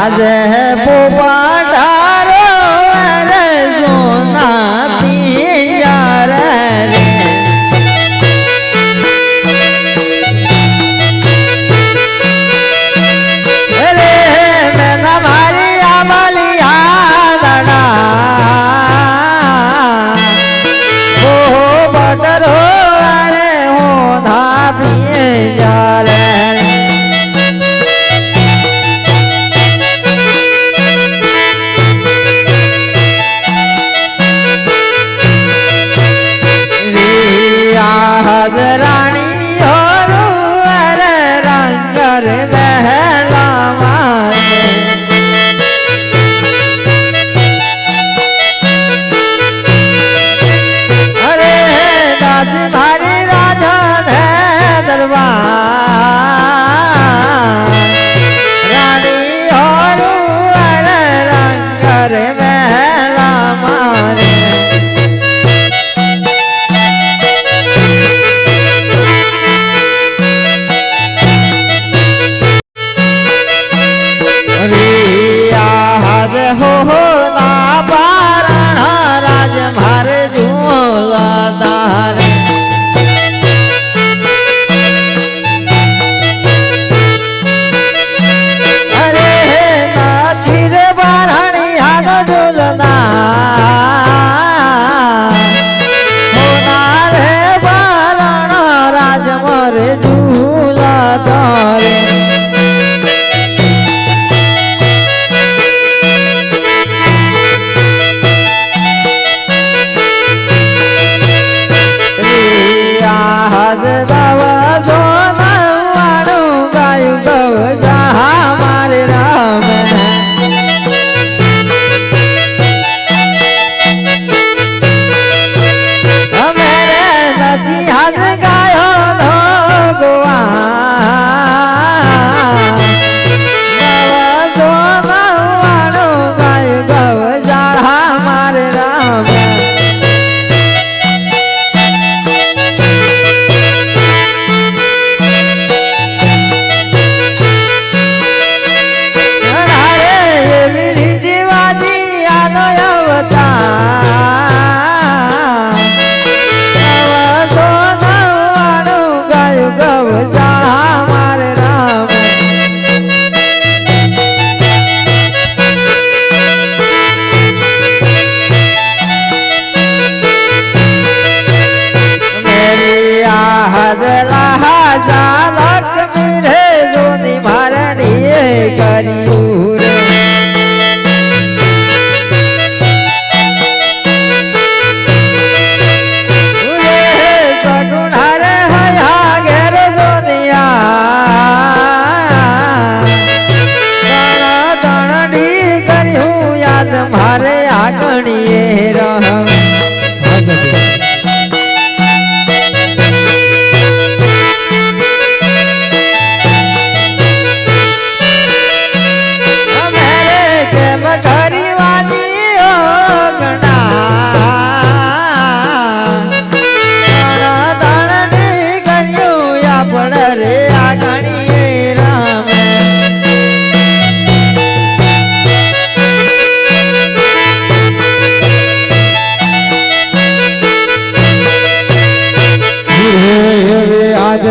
આજે પોપાટારો હાજરાણી હોરું અરે રંગર મારે અરે દાદી મારી રાજા ધે રાણી ho ho. ગાયું ગવ જાળા મારે રામ મેરી the end.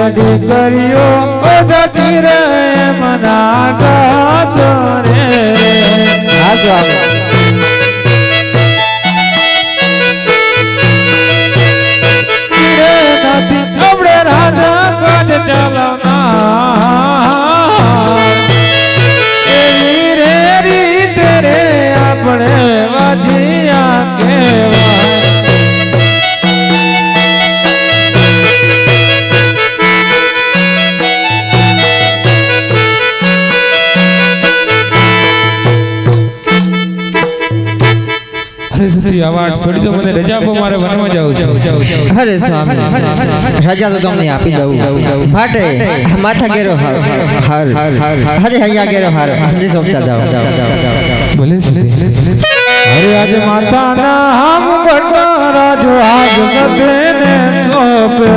એવી આજ દીકરીઓ જતી રે. મના ગાતો અરે અવાજ છોડી દો મને રજા આપો મારે વનમાં જવું છે. અરે સ્વામી રજા તો તમને આપી દઉં. ફાટે માથા ગેરો હાર હાર. હરે હૈયા ગેરો હાર. હમને સોંપતા જાઓ. સુરતી અરે આજ માતાના હમ ગણના રાજો આજ સદને સોપે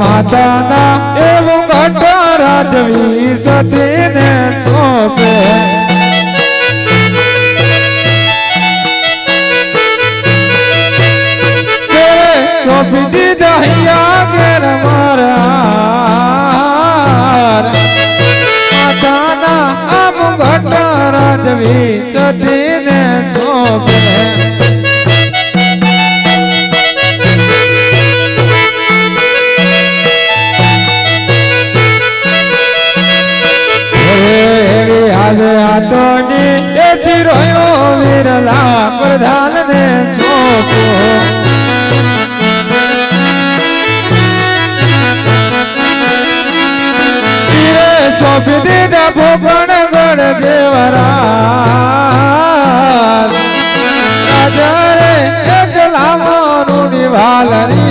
માતાના એવું ઘટા રાજવી સતીને સોંપે. સોંપી દીધા અહીંયા ઘેર મારા. માતાના રાજવી સતીને તોડી તેથી રોયો વિરલા પ્રધાન ને છોકો ચોપી દીધા ભોગણ ગણ દેવરા જયારે એકલા મોનું નિવાલની